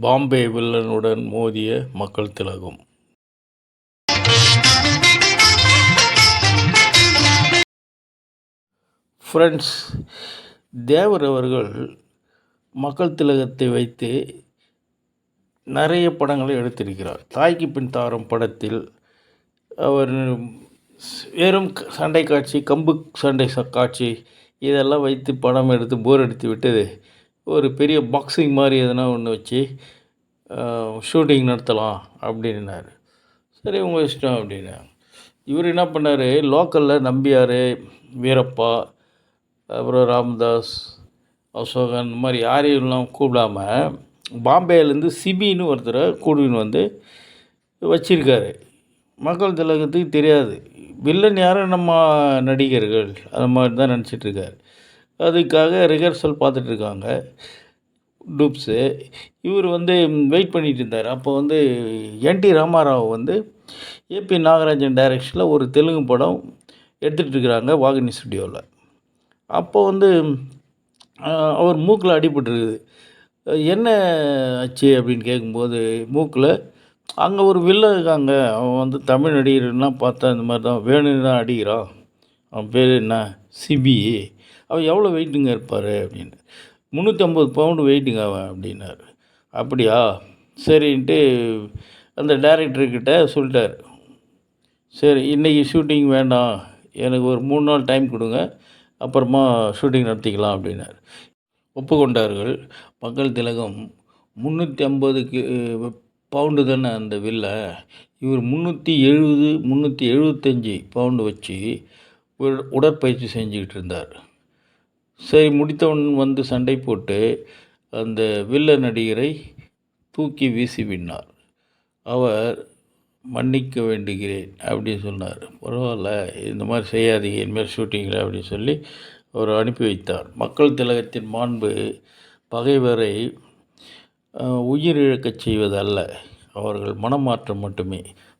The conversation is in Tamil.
பாம்பே வில்லனுடன் மோதிய மக்கள் திலகம். ஃப்ரெண்ட்ஸ் தேவர் அவர்கள் மக்கள் திலகத்தை வைத்து நிறைய படங்களை எடுத்திருக்கிறார். தாய்க்கு பின் தாரம் படத்தில் அவர் வெறும் சண்டை காட்சி கம்பு சண்டை ச- காட்சி இதெல்லாம் வைத்து படம் எடுத்து போர் அடித்து விட்டது. ஒரு பெரிய பாக்ஸிங் மாதிரி எதனா ஒன்று வச்சு ஷூட்டிங் நடத்தலாம் அப்படின்னாரு. சரி உங்கள் இஷ்டம் அப்படின்னு இவர் என்ன பண்ணார்? லோக்கலில் நம்பியார் வீரப்பா அப்புறம் ராமதாஸ் அசோகன் இந்த மாதிரி யாரையும் கூப்பிடாமல் கூப்பிடாம பாம்பேலேருந்து சிபின்னு ஒருத்தரை கூடுவின்னு வந்து வச்சிருக்காரு. மக்கள் திலகத்துக்கு தெரியாது. வில்லன் யாரும் நம்ம நடிகர்கள். அது மாதிரி தான் நினச்சிட்ருக்காரு அதுக்காக ரிஹர்சல் பார்த்துட்ருக்காங்க. டூப்ஸு இவர் வந்து வெயிட் பண்ணிட்டு இருந்தார் அப்போ வந்து என்டி ராமாராவ் வந்து ஏபி நாகராஜன் டைரக்ஷனில் ஒரு தெலுங்கு படம் எடுத்துகிட்டு இருக்கிறாங்க வாகினி ஸ்டுடியோவில் அப்போ வந்து அவர் மூக்கில் அடிபட்டுருக்குது. என்ன ஆச்சு அப்படின்னு கேட்கும்போது மூக்கில் அங்கே ஒரு வில்லன் இருக்காங்க. அவன் வந்து தமிழ் நடிகர்லாம் பார்த்தா இந்த மாதிரி தான் வேணும்னு தான் அடிக்கிறான். அவன் பேர் என்ன? சிபி அவர் எவ்வளோ வெயிட்டுங்க இருப்பார் அப்படின்னு. முந்நூற்றி ஐம்பது பவுண்டு வெயிட்டுங்க அவன் அப்படின்னாரு. அப்படியா? சரின்ட்டு அந்த டேரக்டர்கிட்ட சொல்லிட்டார். சரி இன்றைக்கி ஷூட்டிங் வேண்டாம். எனக்கு ஒரு மூணு நாள் டைம் கொடுங்க. அப்புறமா ஷூட்டிங் நடத்திக்கலாம் அப்படின்னார். ஒப்புக்கொண்டார்கள். மக்கள் திலகம் முந்நூற்றி ஐம்பதுக்கு பவுண்டு தானே அந்த வில்ல. இவர் முந்நூற்றி எழுபது முந்நூற்றி எழுபத்தஞ்சி பவுண்டு வச்சு உடற்பயிற்சி செஞ்சுக்கிட்டு இருந்தார். சரி முடித்தவன் வந்து சண்டை போட்டு அந்த வில்ல நடிகரை தூக்கி வீசி விண்ணார் அவர் மன்னிக்க வேண்டுகிறேன் அப்படின்னு சொன்னார். பரவாயில்ல இந்த மாதிரி செய்யாதீங்க இனிமேல் ஷூட்டிங்கில் அப்படின்னு சொல்லி அவர் அனுப்பி வைத்தார். மக்கள் திலகத்தின் மாண்பு பகைவரை உயிரிழக்கச் செய்வதல்ல. அவர்கள் மனமாற்றம் மட்டுமே.